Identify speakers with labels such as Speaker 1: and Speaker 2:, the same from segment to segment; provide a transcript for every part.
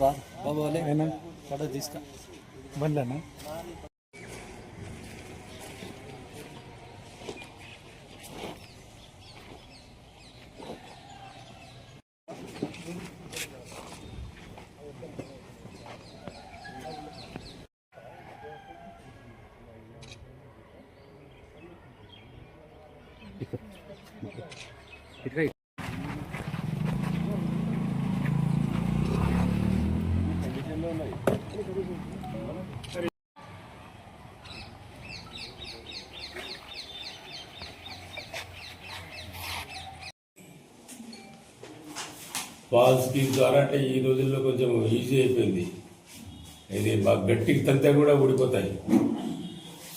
Speaker 1: బా బాబోలే
Speaker 2: అయినా
Speaker 1: ఫోటో తీసుకో
Speaker 2: బండ్లేనా
Speaker 3: ఫాల్స్కి ద్వారా అంటే ఈ రోజుల్లో కొంచెం ఈజీ అయిపోయింది. ఇది బాగా గట్టికి తంతే కూడా ఊడిపోతాయి.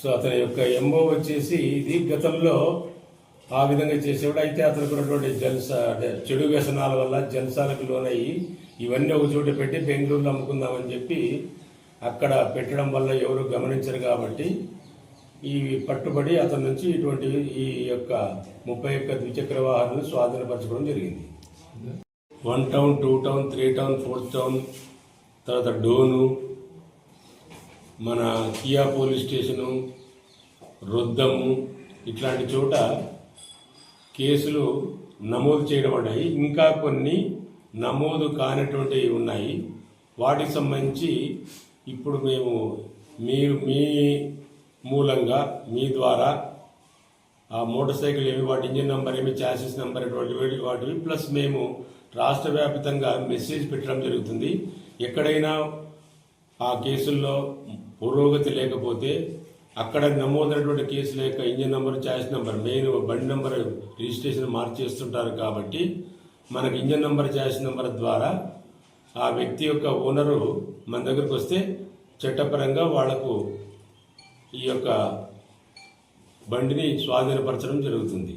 Speaker 3: సో అతని యొక్క ఎంఓ వచ్చేసి ఇది గతంలో ఆ విధంగా చేసేవాడు. అయితే అతనికి ఉన్నటువంటి జన్స అంటే చెడు వ్యసనాల వల్ల జల్సాలకు లోనయ్యి ఇవన్నీ ఒక చోట పెట్టి బెంగళూరులో అమ్ముకుందామని చెప్పి అక్కడ పెట్టడం వల్ల ఎవరు గమనించరు కాబట్టి ఈ పట్టుబడి అతని నుంచి ఇటువంటి ఈ యొక్క ముప్పై ఒక్క ద్విచక్ర వాహనాలు స్వాధీనపరచుకోవడం జరిగింది. One town two town three town fourth town తర్వాత డోను మన కియా పోలీస్ స్టేషను రొద్దము ఇట్లాంటి చోట కేసులు నమోదు చేయబడ్డాయి ఇంకా కొన్ని నమోదు కానటువంటివి ఉన్నాయి. వాటికి సంబంధించి ఇప్పుడు మేము మీరు మీ మూలంగా మీ ద్వారా ఆ మోటార్ సైకిల్ ఏమి వాటి ఇంజిన్ నెంబర్ ఏమి చాసిస్ నెంబర్ ఇటువంటి వాటివి ప్లస్ మేము రాష్ట్ర వ్యాప్తంగా మెసేజ్ పెట్టడం జరుగుతుంది. ఎక్కడైనా ఆ కేసుల్లో పురోగతి లేకపోతే అక్కడ నమోదైనటువంటి కేసుల యొక్క engine number choice number main బండి నెంబర్ రిజిస్ట్రేషన్ మార్చేస్తుంటారు కాబట్టి మనకు ఇంజిన్ నెంబర్ ఛాయిస్ నెంబర్ ద్వారా ఆ వ్యక్తి యొక్క ఓనరు మన దగ్గరకు వస్తే చట్టపరంగా వాళ్ళకు ఈ యొక్క బండిని స్వాధీనపరచడం జరుగుతుంది.